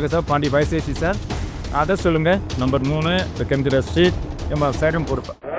வணக்கம் சார் பாண்டி பயசேசி sir address சொல்லுங்கள் நம்பர் மூணு வெக்கம்கிற ஸ்ட்ரீட் நம்ம சைடம் பொறுப்பேன்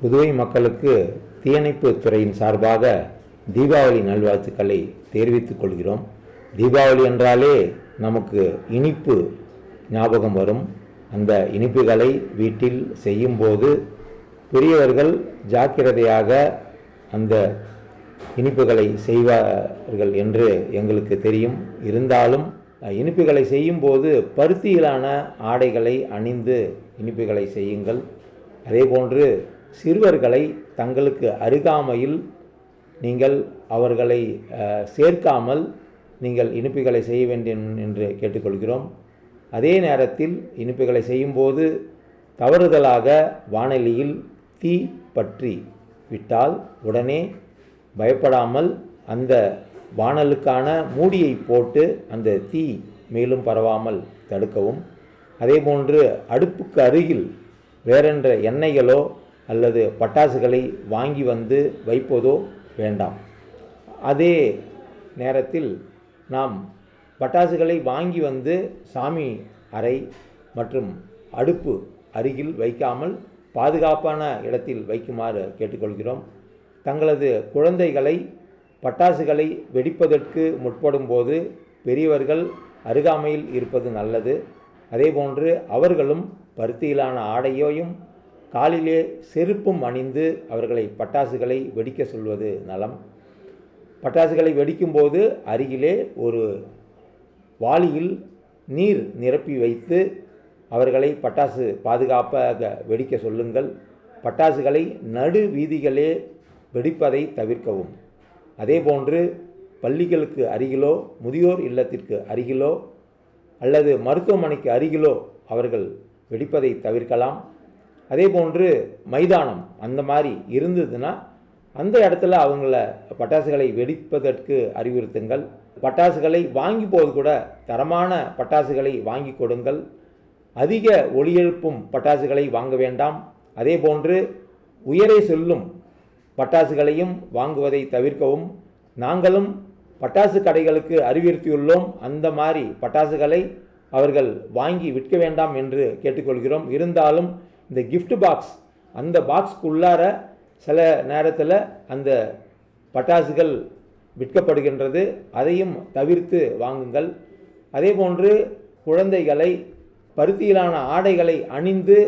புதுவை மக்களுக்கு தீயணைப்பு துறையின் சார்பாக தீபாவளி நல்வாழ்த்துக்களை தெரிவித்துக் கொள்கிறோம். தீபாவளி என்றாலே நமக்கு இனிப்பு ஞாபகம் வரும். அந்த இனிப்புகளை வீட்டில் செய்யும்போது பெரியவர்கள் ஜாக்கிரதையாக அந்த இனிப்புகளை செய்வார்கள் என்று எங்களுக்கு தெரியும். இருந்தாலும் இனிப்புகளை செய்யும்போது பருத்தியிலான ஆடைகளை அணிந்து இனிப்புகளை செய்யுங்கள். அதேபோன்று சிறுவர்களை தங்களுக்கு அருகாமையில் நீங்கள் அவர்களை சேர்க்காமல் நீங்கள் இனிப்புகளை செய்ய வேண்டும் என்று கேட்டுக்கொள்கிறோம். அதே நேரத்தில் இனிப்புகளை செய்யும்போது தவறுதலாக வானொலியில் தீ பற்றி விட்டால் உடனே பயப்படாமல் அந்த வானலுக்கான மூடியை போட்டு அந்த தீ மேலும் பரவாமல் தடுக்கவும். அதேபோன்று அடுப்புக்கு அருகில் வேறென்ற எண்ணெய்களோ அல்லது பட்டாசுகளை வாங்கி வந்து வைப்பதோ வேண்டாம். அதே நேரத்தில் நாம் பட்டாசுகளை வாங்கி வந்து சாமி அறை மற்றும் அடுப்பு அருகில் வைக்காமல் பாதுகாப்பான இடத்தில் வைக்குமாறு கேட்டுக்கொள்கிறோம். தங்களது குழந்தைகளை பட்டாசுகளை வெடிப்பதற்கு முற்படும்போது பெரியவர்கள் அருகாமையில் இருப்பது நல்லது. அதேபோன்று அவர்களும் பருத்தியிலான ஆடையையும் காலிலே செருப்பும் அணிந்து அவர்களை பட்டாசுகளை வெடிக்க சொல்வது நலம். பட்டாசுகளை வெடிக்கும்போது அருகிலே ஒரு வாளியில் நீர் நிரப்பி வைத்து அவர்களை பட்டாசு பாதுகாப்பாக வெடிக்க சொல்லுங்கள். பட்டாசுகளை நடு வீதிகளே வெடிப்பதை தவிர்க்கவும். அதேபோன்று பள்ளிகளுக்கு அருகிலோ முதியோர் இல்லத்திற்கு அருகிலோ அல்லது மருத்துவமனைக்கு அருகிலோ அவர்கள் வெடிப்பதை தவிர்க்கலாம். அதே போன்று மைதானம் அந்த மாதிரி இருந்ததுன்னா அந்த இடத்துல அவங்கள பட்டாசுகளை வெடிப்பதற்கு அறிவுறுத்துங்கள். பட்டாசுகளை வாங்கி போது கூட தரமான பட்டாசுகளை வாங்கி கொடுங்கள். அதிக ஒளி எழுப்பும் பட்டாசுகளை வாங்க வேண்டாம். அதே போன்று உயரே செல்லும் பட்டாசுகளையும் வாங்குவதை தவிர்க்கவும். நாங்களும் பட்டாசு கடைகளுக்கு அறிவுறுத்தியுள்ளோம். அந்த மாதிரி பட்டாசுகளை அவர்கள் வாங்கி விற்க வேண்டாம் என்று கேட்டுக்கொள்கிறோம். இருந்தாலும் இந்த கிஃப்ட் பாக்ஸ் அந்த பாக்ஸ்க்குள்ளார சில நேரத்தில் அந்த பட்டாசுகள் விற்கப்படுகின்றது. அதையும் தவிர்த்து வாங்குங்கள். அதே போன்று குழந்தைகளை பருத்தியிலான ஆடைகளை அணிந்து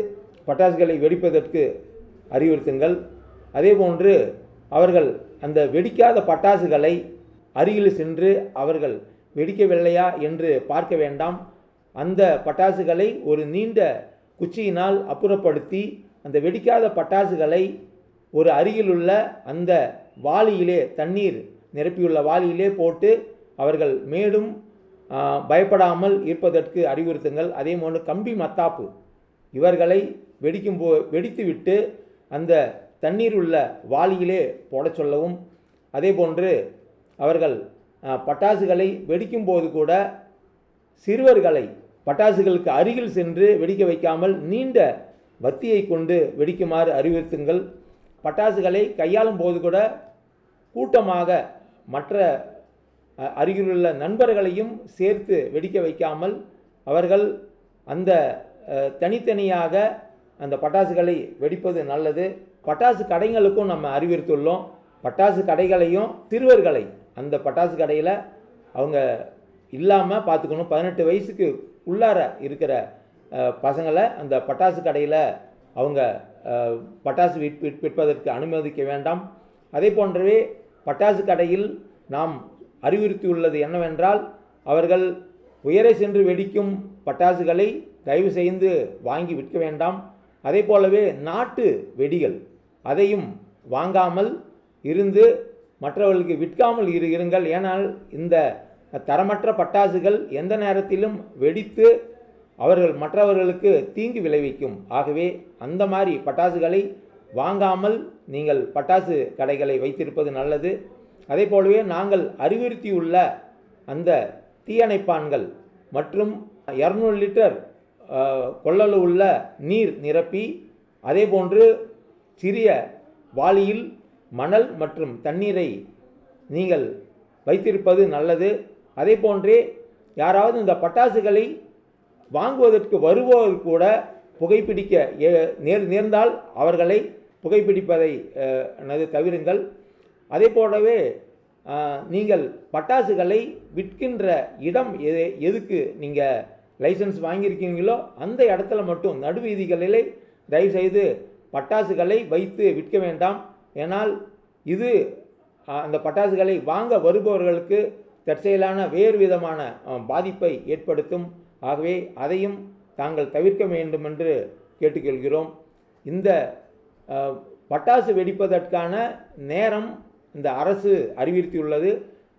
பட்டாசுகளை வெடிப்பதற்கு அறிவுறுத்துங்கள். அதே போன்று அவர்கள் அந்த வெடிக்காத பட்டாசுகளை அருகில் சென்று அவர்கள் வெடிக்கவில்லையா என்று பார்க்க வேண்டாம். அந்த பட்டாசுகளை ஒரு நீண்ட குச்சியினால் அப்புறப்படுத்தி அந்த வெடிக்காத பட்டாசுகளை ஒரு அருகிலுள்ள அந்த வாளியிலே தண்ணீர் நிரப்பியுள்ள வாளியிலே போட்டு அவர்கள் மேலும் பயப்படாமல் இருப்பதற்கு அறிவுறுத்துங்கள். அதே போன்று கம்பி மத்தாப்பு. இவர்களை வெடிக்கும் போ வெடித்துவிட்டு அந்த தண்ணீர் உள்ள வாளியிலே போடச் சொல்லவும். அதே போன்று அவர்கள் பட்டாசுகளை வெடிக்கும்போது கூட சிறுவர்களை பட்டாசுகளுக்கு அருகில் சென்று வெடிக்க வைக்காமல் நீண்ட வத்தியை கொண்டு வெடிக்குமாறு அறிவுறுத்துங்கள். பட்டாசுகளை கையாளும் போது கூட கூட்டமாக மற்ற அருகிலுள்ள நண்பர்களையும் சேர்த்து வெடிக்க வைக்காமல் அவர்கள் அந்த தனித்தனியாக அந்த பட்டாசுகளை வெடிப்பது நல்லது. பட்டாசு கடைகளுக்கும் நம்ம அறிவுறுத்துள்ளோம். பட்டாசு கடைகளையும் சிறுவர்களை அந்த பட்டாசு கடையில் அவங்க இல்லாமல் பார்த்துக்கணும் பதினெட்டு வயசுக்கு உள்ளார இருக்கிற பசங்களை அந்த பட்டாசு கடையில் அவங்க பட்டாசு விற்- விற்பதற்கு அனுமதிக்க வேண்டாம். அதே போன்றவே பட்டாசு கடையில் நாம் அறிவுறுத்தியுள்ளது என்னவென்றால் அவர்கள் உயரே சென்று வெடிக்கும் பட்டாசுகளை தயவு செய்து வாங்கி விற்க வேண்டாம். அதே போலவே நாட்டு வெடிகள் அதையும் வாங்காமல் இருந்து மற்றவர்களுக்கு விற்காமல் இரு இருங்கள். ஏனால் இந்த தரமற்ற பட்டாசுகள் எந்த நேரத்திலும் வெடித்து அவர்கள் மற்றவர்களுக்கு தீங்கு விளைவிக்கும். ஆகவே அந்த மாதிரி பட்டாசுகளை வாங்காமல் நீங்கள் பட்டாசு கடைகளை வைத்திருப்பது நல்லது. அதே போலவே நாங்கள் அறிவுறுத்தியுள்ள அந்த தீயணைப்பான்கள் மற்றும் இரநூறு லிட்டர் கொள்ளளவு உள்ள நீர் நிரப்பி அதே போன்று சிறிய வாளியில் மணல் மற்றும் தண்ணீரை நீங்கள் வைத்திருப்பது நல்லது. அதே போன்றே யாராவது இந்த பட்டாசுகளை வாங்குவதற்கு வருபவர் கூட புகைப்பிடிக்க ஏ- நேர் நேர்ந்தால் அவர்களை புகைப்பிடிப்பதை எனது தவிருங்கள். அதே போலவே நீங்கள் பட்டாசுகளை விற்கின்ற இடம் எது எதுக்கு நீங்கள் லைசன்ஸ் வாங்கியிருக்கீங்களோ அந்த இடத்துல மட்டும் நடுவீதிகளிலே தயவுசெய்து பட்டாசுகளை வைத்து விற்க வேண்டாம். ஏனால் இது அந்த பட்டாசுகளை வாங்க வருபவர்களுக்கு தற்செயலான வேறு விதமான பாதிப்பை ஏற்படுத்தும். ஆகவே அதையும் தாங்கள் தவிர்க்க வேண்டும் என்று கேட்டுக்கொள்கிறோம். இந்த பட்டாசு வெடிப்பதற்கான நேரம் இந்த அரசு அறிவுறுத்தியுள்ளது.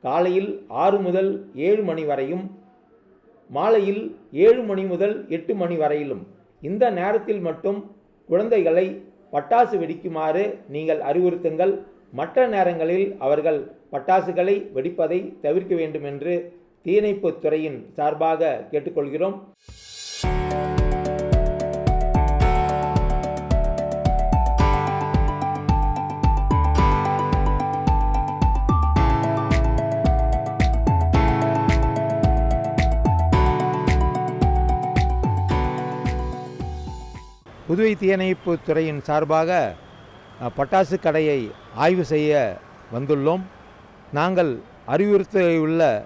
காலையில் ஆறு முதல் ஏழு மணி வரையும் மாலையில் ஏழு மணி முதல் எட்டு மணி வரையிலும். இந்த நேரத்தில் மட்டும் குழந்தைகளை பட்டாசு வெடிக்குமாறு நீங்கள் அறிவுறுத்துங்கள். மற்ற நேரங்களில் அவர்கள் பட்டாசுகளை வெடிப்பதை தவிர்க்க வேண்டும் என்று தீயணைப்பு துறையின் சார்பாக கேட்டுக்கொள்கிறோம். புதுவை தீயணைப்பு துறையின் சார்பாக பட்டாசு கடையை ஆய்வு செய்ய வந்துள்ளோம். நாங்கள் அறிவுறுத்தியுள்ள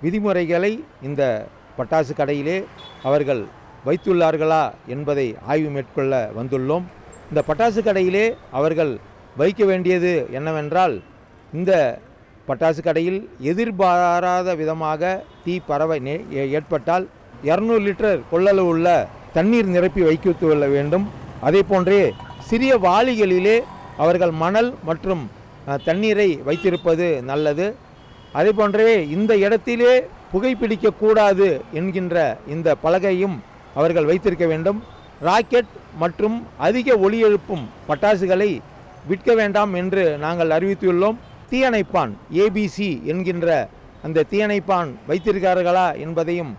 விதிமுறைகளை இந்த பட்டாசு கடையிலே அவர்கள் வைத்துள்ளார்களா என்பதை ஆய்வு மேற்கொள்ள வந்துள்ளோம். இந்த பட்டாசு கடையிலே அவர்கள் வைக்க வேண்டியது என்னவென்றால் இந்த பட்டாசு கடையில் எதிர்பாராத விதமாக தீ பரவ ஏ- ஏற்பட்டால் இரநூறு லிட்டர் கொள்ளளவு உள்ள தண்ணீர் நிரப்பி வைத்து கொள்ள வேண்டும். அதே போன்றே சிறிய வாளிகளிலே அவர்கள் மணல் மற்றும் தண்ணீரை வைத்திருப்பது நல்லது. அதே போன்றே இந்த இடத்திலே புகைப்பிடிக்கக்கூடாது என்கின்ற இந்த பலகையும் அவர்கள் வைத்திருக்க வேண்டும். ராக்கெட் மற்றும் அதிக ஒளி எழுப்பும் பட்டாசுகளை விற்க வேண்டாம் என்று நாங்கள் அறிவித்துள்ளோம். தீயணைப்பான் ஏபிசி என்கின்ற அந்த தீயணைப்பான் வைத்திருக்கிறார்களா என்பதையும்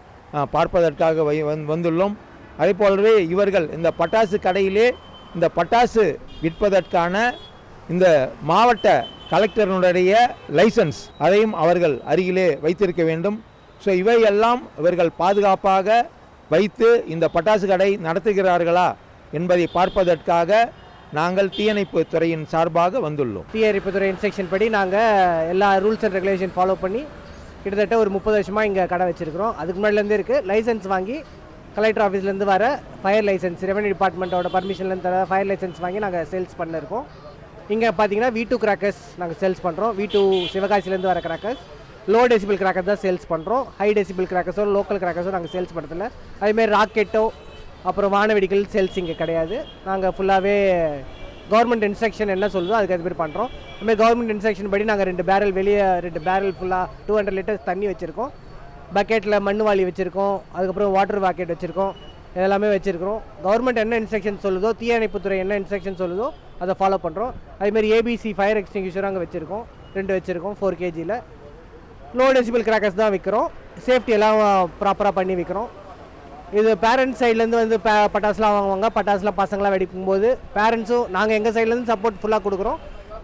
பார்ப்பதற்காக வை வந்துள்ளோம். அதே போலவே இவர்கள் இந்த பட்டாசு கடையிலே இந்த பட்டாசு விற்பதற்கான இந்த மாவட்ட கலெக்டருடைய லைசன்ஸ் அதையும் அவர்கள் அருகிலே வைத்திருக்க வேண்டும். ஸோ இவையெல்லாம் இவர்கள் பாதுகாப்பாக வைத்து இந்த பட்டாசு கடை நடத்துகிறார்களா என்பதை பார்ப்பதற்காக நாங்கள் தீயணைப்பு துறையின் சார்பாக வந்துள்ளோம். தீயணைப்புத்துறை இன்ஸ்ட்ரக்ஷன் படி நாங்கள் எல்லா ரூல்ஸ் அண்ட் ரெகுலேஷன் ஃபாலோ பண்ணி கிட்டத்தட்ட ஒரு முப்பது வருஷமாக இங்கே கடை வச்சுருக்கிறோம். அதுக்கு முன்னாடிலேருந்து இருக்குது லைசன்ஸ் வாங்கி கலெக்டர் ஆஃபீஸ்லேருந்து வர ஃபயர் லைசன்ஸ் ரெவன்யூ டிபார்ட்மெண்ட்டோட பர்மிஷன்லேருந்து தர ஃபயர் லைசன்ஸ் வாங்கி நாங்கள் சேல்ஸ் பண்ணிருக்கோம். இங்கே பார்த்தீங்கன்னா வி டூ கிராக்கர்ஸ் நாங்கள் சேல்ஸ் பண்ணுறோம் வி டூ சிவகாசிலேருந்து வர கிராக்கர்ஸ் லோ டெசிபிள் கிராக்கர் தான் சேல்ஸ் பண்ணுறோம் ஹை டெசிபிள் கிராக்கர்ஸோ லோக்கல் கிராக்கர்ஸோ நாங்கள் சேல்ஸ் பண்ணுறதில்ல அதேமாதிரி ராக்கெட்டோ அப்புறம் வானவெடிகள் சேல்ஸ் இங்கே கிடையாது. நாங்கள் ஃபுல்லாகவே கவர்மெண்ட் இன்ஸ்ட்ரக்ஷன் என்ன சொல்லுதோ அதுக்கு அது மாதிரி பண்ணுறோம் அதுமாதிரி கவர்மெண்ட் இன்ஸ்ட்ரக்ஷன் படி நாங்கள் ரெண்டு பேரல் வெளியே ரெண்டு பேரல் ஃபுல்லாக டூ ஹண்ட்ரட் லிட்டர்ஸ் தண்ணி வச்சுருக்கோம். பக்கெட்டில் மண் வாளி வச்சுருக்கோம். அதுக்கப்புறம் வாட்டர் பாக்கெட் வச்சுருக்கோம். எல்லாமே வச்சுருக்கிறோம். கவர்மெண்ட் என்ன இன்ஸ்ட்ரக்ஷன் சொல்லுதோ தீயணைப்புத்துறை என்ன இன்ஸ்ட்ரக்ஷன் சொல்லுதோ அதை ஃபாலோ பண்ணுறோம் அதேமாதிரி ஏபிசி ஃபயர் எக்ஸ்டிங்யூஷர் அங்கே வச்சுருக்கோம். ரெண்டு வச்சுருக்கோம் ஃபோர் கேஜியில் லோ. டெசிபிள் கிராக்கர்ஸ் தான் விற்கிறோம் சேஃப்டி எல்லாம் ப்ராப்பராக பண்ணி விற்கிறோம் இது பேரண்ட்ஸ் சைட்லேருந்து வந்து ப பட்டாசுலாம் வாங்குவாங்க. பட்டாசுலாம் பசங்களாம் வெடிக்கும்போது பேரண்ட்ஸும் நாங்கள் எங்கள் சைட்லேருந்து சப்போர்ட் ஃபுல்லாக கொடுக்குறோம்.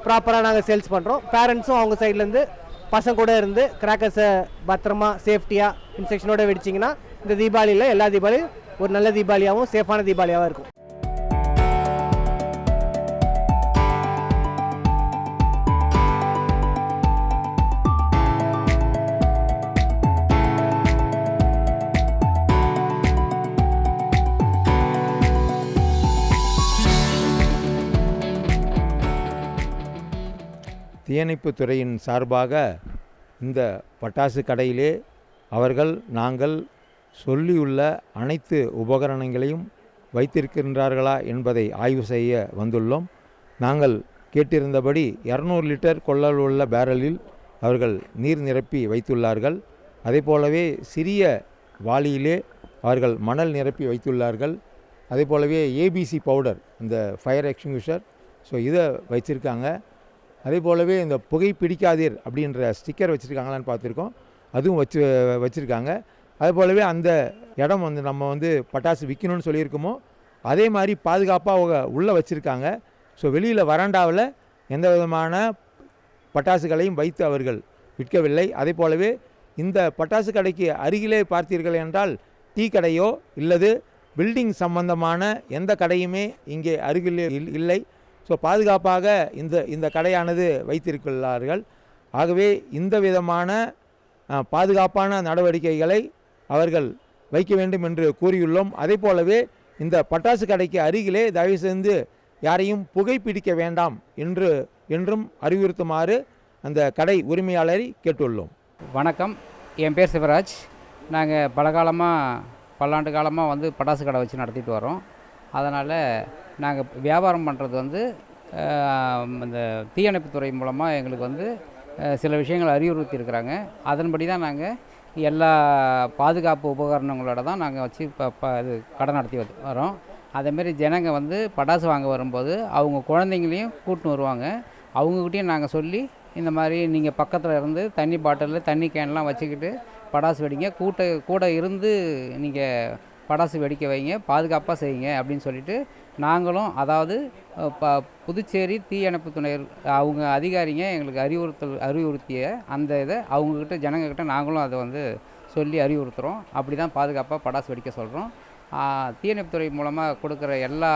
ப்ராப்பராக நாங்கள் சேல்ஸ் பண்ணுறோம் பேரண்ட்ஸும் அவங்க சைட்லேருந்து பசங்க கூட இருந்து கிராக்கர்ஸை பத்திரமா சேஃப்டியாக இன்ஸ்ட்ரக்ஷனோட வெடிச்சிங்கன்னா இந்த தீபாவளியில் எல்லா தீபாவளியும் ஒரு நல்ல தீபாவளியாகவும் சேஃபான தீபாவளியாகவும் இருக்கும். தீயணைப்பு துறையின் சார்பாக இந்த பட்டாசு கடையிலே அவர்கள் நாங்கள் சொல்லியுள்ள அனைத்து உபகரணங்களையும் வைத்திருக்கின்றார்களா என்பதை ஆய்வு செய்ய வந்துள்ளோம். நாங்கள் கேட்டிருந்தபடி இரநூறு லிட்டர் கொள்ளல் உள்ள பேரலில் அவர்கள் நீர் நிரப்பி வைத்துள்ளார்கள். அதே போலவே சிறிய வாளியிலே அவர்கள் மணல் நிரப்பி வைத்துள்ளார்கள். அதே போலவே ஏபிசி பவுடர் இந்த ஃபயர் எக்ஸ்டிங்விஷர் ஸோ இதை வச்சுருக்காங்க அதே போலவே இந்த புகை பிடிக்காதீர் அப்படின்ற ஸ்டிக்கர் வச்சுருக்காங்களான்னு பார்த்துருக்கோம். அதுவும் வச்சு வச்சுருக்காங்க. அதே போலவே அந்த இடம் வந்து நம்ம வந்து பட்டாசு விற்கணும்னு சொல்லியிருக்கோமோ அதே மாதிரி பாதுகாப்பாக உள்ளே வச்சுருக்காங்க. ஸோ வெளியில் வராண்டாவில் எந்த விதமான பட்டாசுகளையும் வைத்து அவர்கள் விற்கவில்லை. அதே போலவே இந்த பட்டாசு கடைக்கு அருகிலே பார்த்தீர்கள் என்றால் டீ கடையோ இல்லது பில்டிங் சம்பந்தமான எந்த கடையுமே இங்கே அருகில் இல்- இல்லை. ஸோ பாதுகாப்பாக இந்த இந்த கடையானது வைத்திருக்கிறார்கள். ஆகவே இந்த விதமான பாதுகாப்பான நடவடிக்கைகளை அவர்கள் வைக்க வேண்டும் என்று கூறியுள்ளோம். அதே போலவே இந்த பட்டாசு கடைக்கு அருகிலே தயவு செய்து யாரையும் புகைப்பிடிக்க வேண்டாம் என்று என்றும் அறிவுறுத்துமாறு அந்த கடை உரிமையாளரை கேட்டுள்ளோம். வணக்கம். என் பேர் சிவராஜ். நாங்கள் பல காலமாக பல்லாண்டு காலமாக வந்து பட்டாசு கடை வச்சு நடத்திட்டு வரோம். அதனால் நாங்கள் வியாபாரம் பண்ணுறது வந்து இந்த தீயணைப்புத்துறை மூலமாக எங்களுக்கு வந்து சில விஷயங்கள் அறிவுறுத்தி இருக்கிறாங்க அதன்படி தான் நாங்கள் எல்லா பாதுகாப்பு உபகரணங்களோட தான் நாங்கள் வச்சு இப்போ இப்போ இது கடை நடத்தி வந்து வரோம் அதேமாரி ஜனங்க வந்து பட்டாசு வாங்க வரும்போது அவங்க குழந்தைங்களையும் கூட்டின்னு வருவாங்க. அவங்கக்கிட்டையும் நாங்கள் சொல்லி இந்த மாதிரி நீங்கள் பக்கத்தில் இருந்து தண்ணி பாட்டிலில் தண்ணி கேன்லாம் வச்சுக்கிட்டு படாசு வெடிங்க. கூட்ட கூட இருந்து நீங்கள் படாசு வெடிக்க வைங்க பாதுகாப்பாக செய்யுங்க அப்படின்னு சொல்லிட்டு நாங்களும் அதாவது ப புதுச்சேரி தீயணைப்பு துணை அவங்க அதிகாரிங்க எங்களுக்கு அறிவுறுத்தல் அறிவுறுத்திய அந்த இதை அவங்கக்கிட்ட ஜனங்கக்கிட்ட நாங்களும் அதை வந்து சொல்லி அறிவுறுத்துகிறோம் அப்படி தான் பாதுகாப்பாக படாசு வெடிக்க சொல்கிறோம் தீயணைப்புத்துறை மூலமாக கொடுக்குற எல்லா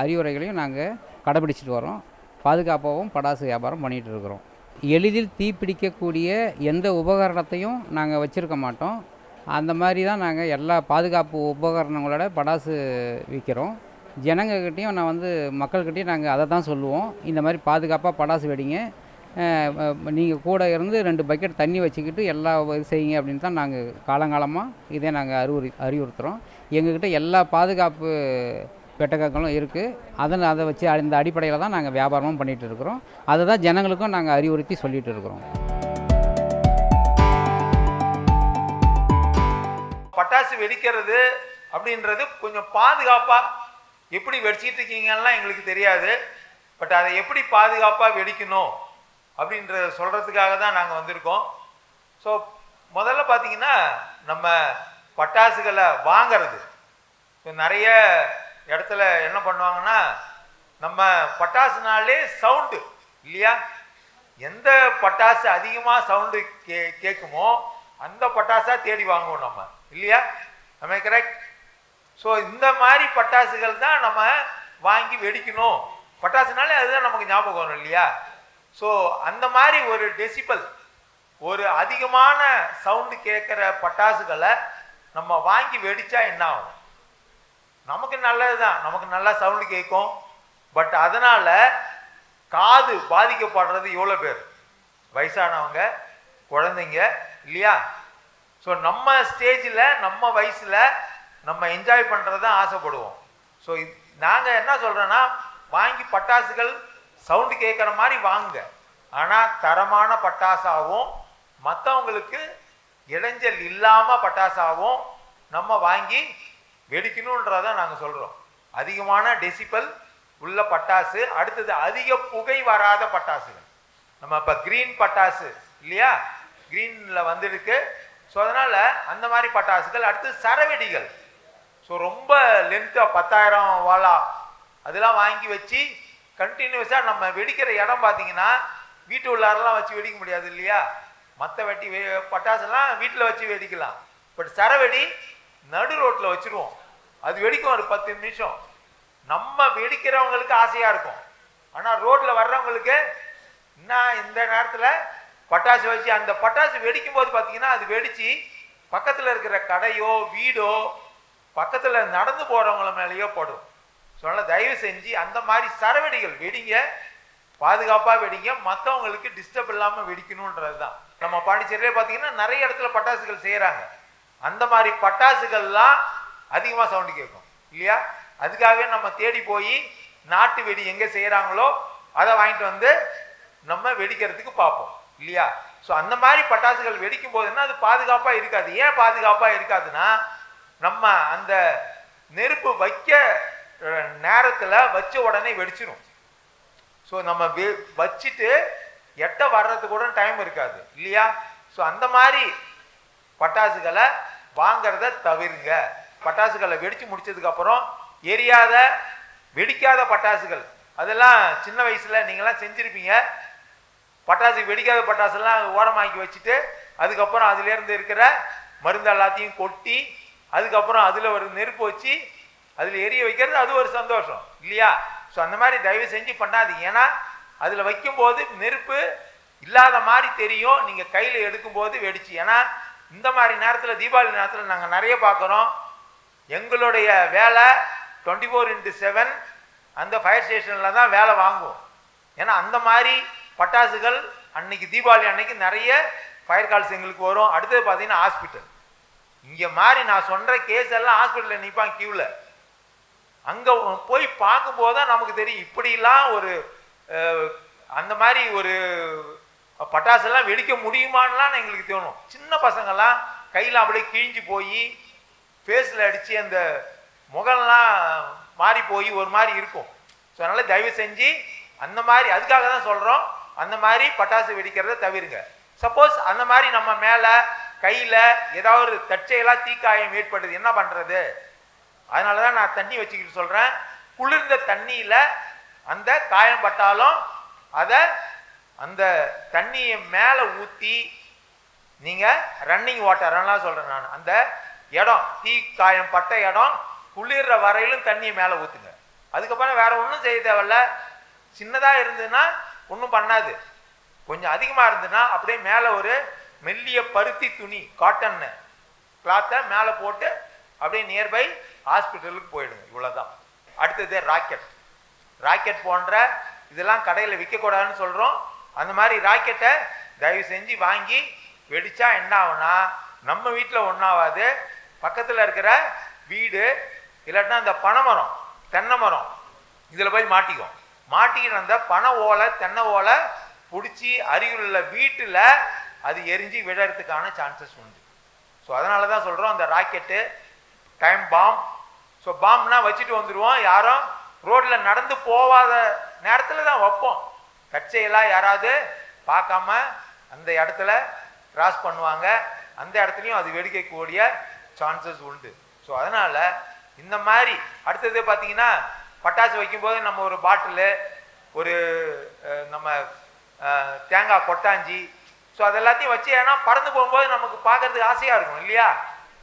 அறிவுரைகளையும் நாங்கள் கடைபிடிச்சிட்டு வரோம். பாதுகாப்பாகவும் படாசு வியாபாரம் பண்ணிகிட்டு இருக்கிறோம். எளிதில் தீப்பிடிக்கக்கூடிய எந்த உபகரணத்தையும் நாங்கள் வச்சுருக்க மாட்டோம். அந்த மாதிரி தான் நாங்கள் எல்லா பாதுகாப்பு உபகரணங்களோட படாசு விற்கிறோம் ஜனங்கக்கிட்டேயும் நான் வந்து மக்கள்கிட்டேயும் நாங்கள் அதை தான் சொல்லுவோம். இந்த மாதிரி பாதுகாப்பாக படாசு வெடிங்க. நீங்கள் கூட இருந்து ரெண்டு பக்கெட் தண்ணி வச்சுக்கிட்டு எல்லா இது செய்யுங்க அப்படின்னு தான் நாங்கள் காலங்காலமாக இதே நாங்கள் அறிவுறு அறிவுறுத்துகிறோம் எங்ககிட்ட எல்லா பாதுகாப்பு பெட்டகங்களும் இருக்குது அதன் அதை வச்சு அந்த அடிப்படையில் தான் நாங்கள் வியாபாரமும் பண்ணிகிட்டு இருக்கிறோம். அதை தான் ஜனங்களுக்கும் நாங்கள் அறிவுறுத்தி சொல்லிகிட்டு இருக்கிறோம். பட்டாசு வெடிக்கிறது அப்படின்றது கொஞ்சம் பாதுகாப்பாக எப்படி வெடிச்சிட்டு இருக்கீங்கலாம் எங்களுக்கு தெரியாது. பட் அதை எப்படி பாதுகாப்பாக வெடிக்கணும் அப்படின்றத சொல்கிறதுக்காக தான் நாங்கள் வந்திருக்கோம். ஸோ முதல்ல பார்த்தீங்கன்னா நம்ம பட்டாசுகளை வாங்கிறது. இப்போ நிறைய இடத்துல என்ன பண்ணுவாங்கன்னா நம்ம பட்டாசுனாலே சவுண்டு இல்லையா? எந்த பட்டாசு அதிகமாக சவுண்டு கே கேட்குமோ அந்த பட்டாசாக தேடி வாங்குவோம் நம்ம. இல்லையா? நம்ம கரெக்ட் ஸோ இந்த மாதிரி பட்டாசுகள் தான் நம்ம வாங்கி வெடிக்கணும். பட்டாசுனாலே அதுதான் நமக்கு ஞாபகம் வரும் இல்லையா? ஸோ அந்த மாதிரி ஒரு டெசிபல் ஒரு அதிகமான சவுண்டு கேட்குற பட்டாசுகளை நம்ம வாங்கி வெடித்தா என்ன ஆகும் நமக்கு நல்லது தான். நமக்கு நல்லா சவுண்டு கேட்கும் பட் அதனால் காது பாதிக்கப்படுறது எவ்வளோ பேர்? வயசானவங்க குழந்தைங்க இல்லையா? ஸோ நம்ம ஸ்டேஜில் நம்ம வயசில் நம்ம என்ஜாய் பண்ணுறது தான் ஆசைப்படுவோம் ஸோ நாங்கள் என்ன சொல்கிறோன்னா வாங்கி பட்டாசுகள் சவுண்டு கேட்குற மாதிரி வாங்குங்க. ஆனால் தரமான பட்டாசாகவும் மற்றவங்களுக்கு இடைஞ்சல் இல்லாமல் பட்டாசாகவும் நம்ம வாங்கி வெடிக்கணுன்றத நாங்கள் சொல்கிறோம் அதிகமான டெசிபல் உள்ள பட்டாசு அடுத்தது அதிக புகை வராத பட்டாசுகள். நம்ம இப்போ க்ரீன் பட்டாசு இல்லையா? க்ரீனில் வந்துருக்கு. ஸோ அதனால் அந்த மாதிரி பட்டாசுகள் அடுத்து சரவெடிகள். ஸோ ரொம்ப லென்த்தாக பத்தாயிரம் வாழா அதெல்லாம் வாங்கி வச்சு கண்டினியூஸாக நம்ம வெடிக்கிற இடம் பார்த்தீங்கன்னா வீட்டு உள்ளாரெல்லாம் வச்சு வெடிக்க முடியாது இல்லையா? மற்ற வெட்டி வெ பட்டாசுலாம் வீட்டில் வச்சு வெடிக்கலாம். பட் சரவெடி நடு ரோட்டில் வச்சுருவோம். அது வெடிக்கும் ஒரு பத்து நிமிஷம். நம்ம வெடிக்கிறவங்களுக்கு ஆசையாக இருக்கும். ஆனால் ரோட்டில் வர்றவங்களுக்கு என்ன இந்த நேரத்தில் பட்டாசு வச்சு அந்த பட்டாசு வெடிக்கும் போது பார்த்தீங்கன்னா அது வெடித்து பக்கத்தில் இருக்கிற கடையோ வீடோ பக்கத்தில் நடந்து போகிறவங்கள மேலேயோ படும். சொன்னால் தயவு செஞ்சு அந்த மாதிரி சரவெடிகள் வெடிங்க பாதுகாப்பாக வெடிங்க மற்றவங்களுக்கு டிஸ்டர்ப் இல்லாமல் வெடிக்கணுன்றது தான். நம்ம பாண்டிச்சேரியிலே பார்த்தீங்கன்னா நிறைய இடத்துல பட்டாசுகள் செய்கிறாங்க அந்த மாதிரி பட்டாசுகள்லாம் அதிகமாக சவுண்டு கேட்கும். இல்லையா? அதுக்காகவே நம்ம தேடி போய் நாட்டு வெடி எங்கே செய்கிறாங்களோ அதை வாங்கிட்டு வந்து நம்ம வெடிக்கிறதுக்கு பார்ப்போம். இல்லையா? ஸோ அந்த மாதிரி பட்டாசுகள் வெடிக்கும் போதுன்னா அது பாதுகாப்பாக இருக்காது. ஏன் பாதுகாப்பாக இருக்காதுன்னா நம்ம அந்த நெருப்பு வைக்க நேரத்தில் வச்ச உடனே வெடிச்சிடும் ஸோ நம்ம வெ- வச்சுட்டு எட்ட வர்றதுக்கு கூட டைம் இருக்காது இல்லையா? ஸோ அந்த மாதிரி பட்டாசுகளை வாங்குறத தவிருங்க. பட்டாசுகளை வெடித்து முடிச்சதுக்கப்புறம் எரியாத வெடிக்காத பட்டாசுகள். அதெல்லாம் சின்ன வயசில் நீங்களாம் செஞ்சுருப்பீங்க. பட்டாசு வெடிக்காத பட்டாசுலாம் ஓரமாக்கி வச்சுட்டு அதுக்கப்புறம் அதுலேருந்து இருக்கிற மருந்து எல்லாத்தையும் கொட்டி அதுக்கப்புறம் அதில் ஒரு நெருப்பு வச்சு அதில் எரிய வைக்கிறது அது ஒரு சந்தோஷம். இல்லையா? ஸோ அந்த மாதிரி தயவு செஞ்சு பண்ணாதீங்க. ஏன்னா அதில் வைக்கும்போது நெருப்பு இல்லாத மாதிரி தெரியும். நீங்கள் கையில் எடுக்கும்போது வெடிச்சு. ஏன்னா இந்த மாதிரி நேரத்தில் தீபாவளி நேரத்தில் நாங்கள் நிறைய பார்க்குறோம் எங்களுடைய வேலை டுவெண்ட்டி ஃபோர் இன்ட்டு செவன் அந்த ஃபயர் ஸ்டேஷனில் தான் வேலை வாங்குவோம். ஏன்னா அந்த மாதிரி பட்டாசுகள் அன்னைக்கு தீபாவளி அன்னைக்கு நிறைய ஃபயர் கால்ஸ் எங்களுக்கு வரும். அடுத்தது பார்த்தீங்கன்னா ஹாஸ்பிட்டல் இங்கே மாதிரி நான் சொல்கிற கேஸ் எல்லாம் ஹாஸ்பிட்டலில் நிற்பான் கியூவில் அங்கே போய் பார்க்கும்போது தான் நமக்கு தெரியும். இப்படிலாம் ஒரு அந்த மாதிரி ஒரு பட்டாசெல்லாம் வெடிக்க முடியுமான்லாம் எங்களுக்கு தோணும். சின்ன பசங்கள்லாம் கையில் அப்படியே கிழிஞ்சு போய் ஃபேஸில் அடித்து அந்த முகம்லாம் மாறி போய் ஒரு மாதிரி இருக்கும். ஸோ அதனால் தயவு செஞ்சு அந்த மாதிரி அதுக்காக தான் சொல்கிறோம் அந்த மாதிரி பட்டாசு வெடிக்கிறத தவிருங்க. சப்போஸ் அந்த மாதிரி நம்ம மேலே கையில் ஏதாவது ஒரு தற்செயலாக தீக்காயம் ஏற்படுது என்ன பண்ணுறது அதனால தான் நான் தண்ணி வச்சுக்கிட்டு சொல்கிறேன் குளிர்ந்த தண்ணியில் அந்த காயம் பட்டாலும் அதை அந்த தண்ணியை மேலே ஊற்றி நீங்கள் ரன்னிங் வாட்டர்லாம் சொல்கிறேன் நான். அந்த இடம் தீ காயம் பட்ட இடம் குளிர்ற வரையிலும் தண்ணியை மேலே ஊற்றுங்க அதுக்கப்புறம் வேறு ஒன்றும் செய்ய தேவையில்ல. சின்னதாக இருந்ததுன்னா ஒன்றும் பண்ணாது. கொஞ்சம் அதிகமாக இருந்ததுன்னா அப்படியே மேலே ஒரு மெல்லிய பருத்தி துணி காட்டன் கிளாத்தை மேலே போட்டு அப்படியே நியர்பை ஹாஸ்பிட்டலுக்கு போயிடுங்க. இவ்வளோதான் அடுத்தது ராக்கெட் ராக்கெட் போன்ற இதெல்லாம் கடையில் விற்கக்கூடாதுன்னு சொல்கிறோம் அந்த மாதிரி ராக்கெட்டை தயவு செஞ்சு வாங்கி வெடித்தா என்ன ஆகுனா நம்ம வீட்டில் ஒன்றாவாது பக்கத்தில் இருக்கிற வீடு இல்லாட்டினா அந்த பனைமரம் தென்னை மரம் இதில் போய் மாட்டிக்கும். மாட்டிக்கிட்டு அந்த பனை ஓலை தென்னை ஓலை பிடிச்சி அருகில் உள்ள வீட்டில் அது எரிஞ்சு விழறதுக்கான சான்சஸ் உண்டு. ஸோ அதனால தான் சொல்கிறோம் அந்த ராக்கெட்டு டைம் பாம் ஸோ பாம்னா வச்சுட்டு வந்துடுவோம் யாரும் ரோட்டில் நடந்து போகாத நேரத்தில் தான் வைப்போம். தற்செயலாக யாராவது பார்க்காம அந்த இடத்துல கிராஸ் பண்ணுவாங்க. அந்த இடத்துலையும் அது வெடிக்கக்கூடிய சான்சஸ் உண்டு. ஸோ அதனால் இந்த மாதிரி அடுத்தது பார்த்தீங்கன்னா பட்டாசு வைக்கும்போது நம்ம ஒரு பாட்டிலு ஒரு நம்ம தேங்காய் கொட்டாஞ்சி ஸோ அது எல்லாத்தையும் வச்சு ஏன்னா பறந்து போகும்போது நமக்கு பார்க்கறதுக்கு ஆசையாக இருக்கும் இல்லையா?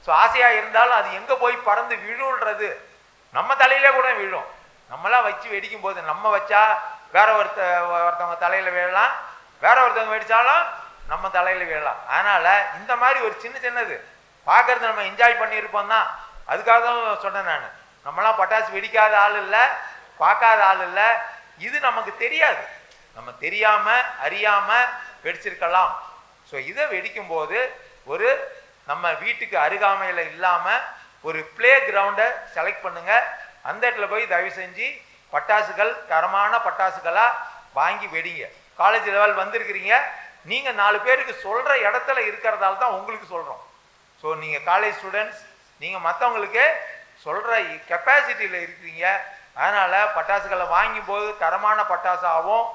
ஸோ ஆசையாக இருந்தாலும் அது எங்கே போய் பறந்து விழுன்றது? நம்ம தலையிலே கூட விழும். நம்மளாம் வச்சு வெடிக்கும் போது நம்ம வச்சா வேற ஒருத்த ஒருத்தவங்க தலையில் விழலாம். வேற ஒருத்தவங்க வெடிச்சாலும் நம்ம தலையில் விழலாம். அதனால் இந்த மாதிரி ஒரு சின்ன சின்னது பார்க்கறது நம்ம என்ஜாய் பண்ணியிருப்போம் தான். அதுக்காக தான் சொன்னேன் நான். நம்மளாம் பட்டாசு வெடிக்காத ஆள் இல்லை பார்க்காத ஆள் இல்லை. இது நமக்கு தெரியாது. நம்ம தெரியாமல் அறியாமல் வெடிச்சிருக்கலாம். ஸோ இதை வெடிக்கும் போது ஒரு நம்ம வீட்டுக்கு அருகாமையில் இல்லாமல் ஒரு ப்ளே கிரவுண்டை செலக்ட் பண்ணுங்கள் அந்த இடத்துல போய் தயவு செஞ்சு பட்டாசுகள் தரமான பட்டாசுகளாக வாங்கி வெடிங்க. காலேஜ் லெவல் வந்திருக்கிறீங்க. நீங்கள் நாலு பேருக்கு சொல்கிற இடத்துல இருக்கிறதால தான் உங்களுக்கு சொல்கிறோம் ஸோ நீங்கள் காலேஜ் ஸ்டூடெண்ட்ஸ் நீங்கள் மற்றவங்களுக்கு சொல்கிற கெப்பாசிட்டியில் இருக்கிறீங்க. அதனால் பட்டாசுகளை வாங்கும் போது தரமான பட்டாசாகவும்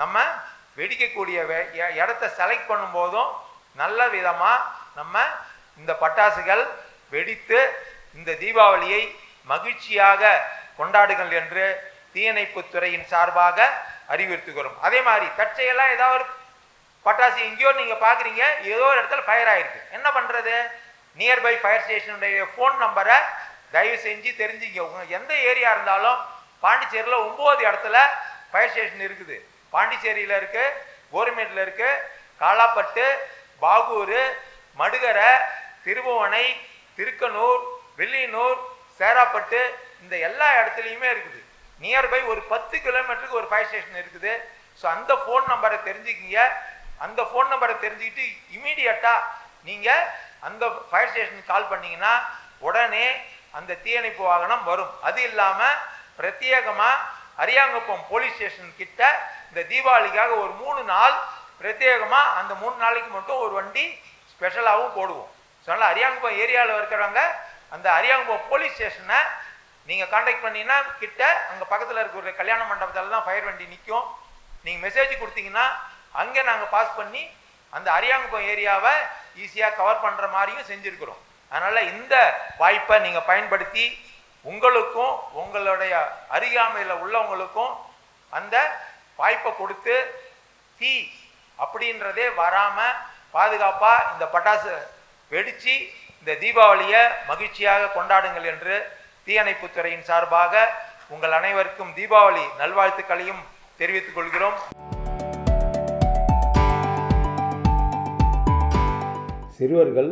நம்ம வெடிக்கக்கூடிய எ- இடத்த செலக்ட் பண்ணும்போதும் நல்ல விதமாக நம்ம இந்த பட்டாசுகள் வெடித்து இந்த தீபாவளியை மகிழ்ச்சியாக கொண்டாடுங்கள் என்று தீயணைப்பு துறையின் சார்பாக அறிவுறுத்துகிறோம். அதே மாதிரி தற்செயலாக ஏதாவது ஒரு பட்டாசு எங்கேயோ நீங்கள் பார்க்குறீங்க ஏதோ ஒரு இடத்துல ஃபயர் ஆகிருக்கு என்ன பண்ணுறது நியர்பை ஃபயர் ஸ்டேஷனுடைய ஃபோன் நம்பரை தயவு செஞ்சு தெரிஞ்சுக்க எந்த ஏரியா இருந்தாலும் பாண்டிச்சேரியில் ஒம்பது இடத்துல ஃபயர் ஸ்டேஷன் இருக்குது. பாண்டிச்சேரியில் இருக்கு கோரிமேட்டில் இருக்கு காலாப்பட்டு பாகூர் மடுகரை திருபுவனை திருக்கனூர் வெள்ளியனூர் சேராப்பட்டு இந்த எல்லா இடத்துலையுமே இருக்குது. நியர்பை ஒரு பத்து கிலோமீட்டருக்கு ஒரு ஃபயர் ஸ்டேஷன் இருக்குது. ஸோ அந்த ஃபோன் நம்பரை தெரிஞ்சுக்கிங்க. அந்த ஃபோன் நம்பரை தெரிஞ்சுக்கிட்டு இமீடியட்டாக நீங்கள் அந்த ஃபயர் ஸ்டேஷனுக்கு கால் பண்ணீங்கன்னா உடனே அந்த தீயணைப்பு வாகனம் வரும். அது இல்லாமல் பிரத்யேகமாக அரியாங்குப்பம் போலீஸ் ஸ்டேஷன் கிட்ட இந்த தீபாவளிக்காக ஒரு மூணு நாள் பிரத்யேகமாக அந்த மூணு நாளைக்கு மட்டும் ஒரு வண்டி ஸ்பெஷலாகவும் போடுவோம். ஸோ அதனால் அரியாங்குப்பம் ஏரியாவில் இருக்கிறவங்க அந்த அரியாங்குப்பம் போலீஸ் ஸ்டேஷனை நீங்கள் காண்டாக்ட் பண்ணிங்கன்னா கிட்ட அங்கே பக்கத்தில் இருக்கிற கல்யாண மண்டபத்தில் தான் ஃபயர் வண்டி நிற்கும் நீங்கள் மெசேஜ் கொடுத்தீங்கன்னா அங்கே நாங்கள் பாஸ் பண்ணி அந்த அரியாங்குப்பம் ஏரியாவை ஈஸியாக கவர் பண்ணுற மாதிரியும் செஞ்சுருக்கிறோம். அதனால் இந்த வாய்ப்பை நீங்கள் பயன்படுத்தி உங்களுக்கும் உங்களுடைய அருகாமையில் உள்ளவங்களுக்கும் அந்த வாய்ப்பை கொடுத்து தீ அப்படின்றதே வராமல் பாதுகாப்பாக இந்த பட்டாசு வெடித்து இந்த தீபாவளியை மகிழ்ச்சியாக கொண்டாடுங்கள் என்று தீயணைப்புத்துறையின் சார்பாக உங்கள் அனைவருக்கும் தீபாவளி நல்வாழ்த்துக்களையும் தெரிவித்துக் கொள்கிறோம். சிறுவர்கள்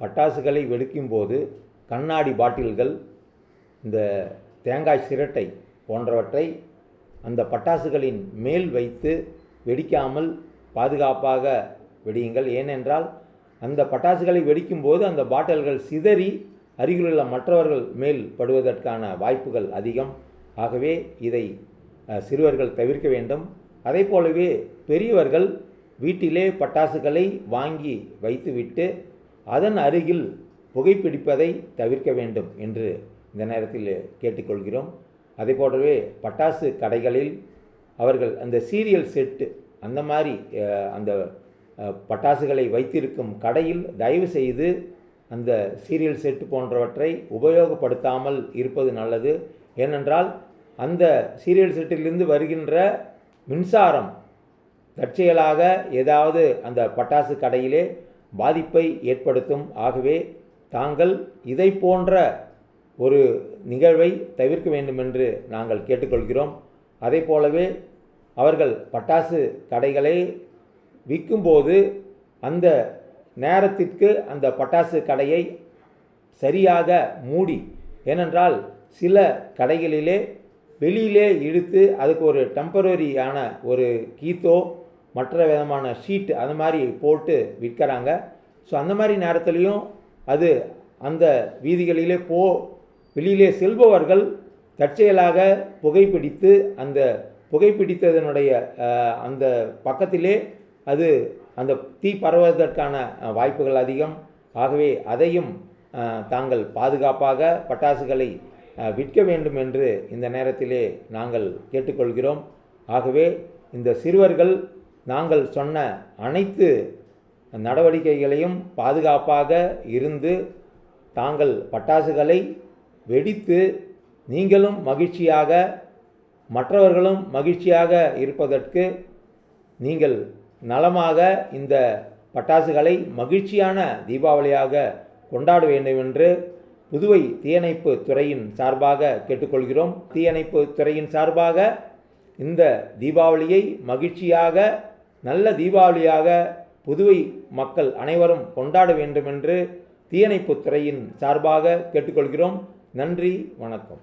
பட்டாசுகளை வெடிக்கும்போது கண்ணாடி பாட்டில்கள் இந்த தேங்காய் சிரட்டை போன்றவற்றை அந்த பட்டாசுகளின் மேல் வைத்து வெடிக்காமல் பாதுகாப்பாக வெடியுங்கள். ஏனென்றால் அந்த பட்டாசுகளை வெடிக்கும்போது அந்த பாட்டில்கள் சிதறி அருகிலுள்ள மற்றவர்கள் மேல் படுவதற்கான வாய்ப்புகள் அதிகம். ஆகவே இதை சிறுவர்கள் தவிர்க்க வேண்டும். அதே போலவே பெரியவர்கள் வீட்டிலே பட்டாசுகளை வாங்கி வைத்துவிட்டு அதன் அருகில் புகைப்பிடிப்பதை தவிர்க்க வேண்டும் என்று இந்த நேரத்தில் கேட்டுக்கொள்கிறோம். அதே போலவே பட்டாசு கடைகளில் அவர்கள் அந்த சீரியல் செட்டு அந்த மாதிரி அந்த பட்டாசுகளை வைத்திருக்கும் கடையில் தயவு செய்து அந்த சீரியல் செட்டு போன்றவற்றை உபயோகப்படுத்தாமல் இருப்பது நல்லது. ஏனென்றால் அந்த சீரியல் செட்டிலிருந்து வருகின்ற மின்சாரம் தற்செயலாக ஏதாவது அந்த பட்டாசு கடையிலே பாதிப்பை ஏற்படுத்தும். ஆகவே தாங்கள் இதை போன்ற ஒரு நிகழ்வை தவிர்க்க வேண்டும் என்று நாங்கள் கேட்டுக்கொள்கிறோம். அதே போலவே அவர்கள் பட்டாசு கடைகளை விற்கும்போது அந்த நேரத்திற்கு அந்த பட்டாசு கடையை சரியாக மூடி ஏனென்றால் சில கடைகளிலே வெளியிலே இழுத்து அதுக்கு ஒரு டெம்பரரியான ஒரு கீத்தோ மற்ற விதமான ஷீட் அது மாதிரி போட்டு விற்கிறாங்க. ஸோ அந்த மாதிரி நேரத்துலையும் அது அந்த வீதிகளிலே போ வெளியிலே செல்பவர்கள் தற்செயலாக புகைப்பிடித்து அந்த புகைப்பிடித்ததனுடைய அந்த பக்கத்திலே அது அந்த தீ பரவுவதற்கான வாய்ப்புகள் அதிகம். ஆகவே அதையும் தாங்கள் பாதுகாப்பாக பட்டாசுகளை விற்க வேண்டும் என்று இந்த நேரத்திலே நாங்கள் கேட்டுக்கொள்கிறோம். ஆகவே இந்த சிறுவர்கள் நாங்கள் சொன்ன அனைத்து நடவடிக்கைகளையும் பாதுகாப்பாக இருந்து தாங்கள் பட்டாசுகளை வெடித்து நீங்களும் மகிழ்ச்சியாக மற்றவர்களும் மகிழ்ச்சியாக இருப்பதற்கு நீங்கள் நலமாக இந்த பட்டாசுகளை மகிழ்ச்சியான தீபாவளியாக கொண்டாட வேண்டும் என்று புதுவை தீயணைப்பு துறையின் சார்பாக கேட்டுக்கொள்கிறோம். தீயணைப்பு துறையின் சார்பாக இந்த தீபாவளியை மகிழ்ச்சியாக நல்ல தீபாவளியாக புதுவை மக்கள் அனைவரும் கொண்டாட வேண்டும் என்று தீயணைப்பு துறையின் சார்பாக கேட்டுக்கொள்கிறோம். நன்றி வணக்கம்.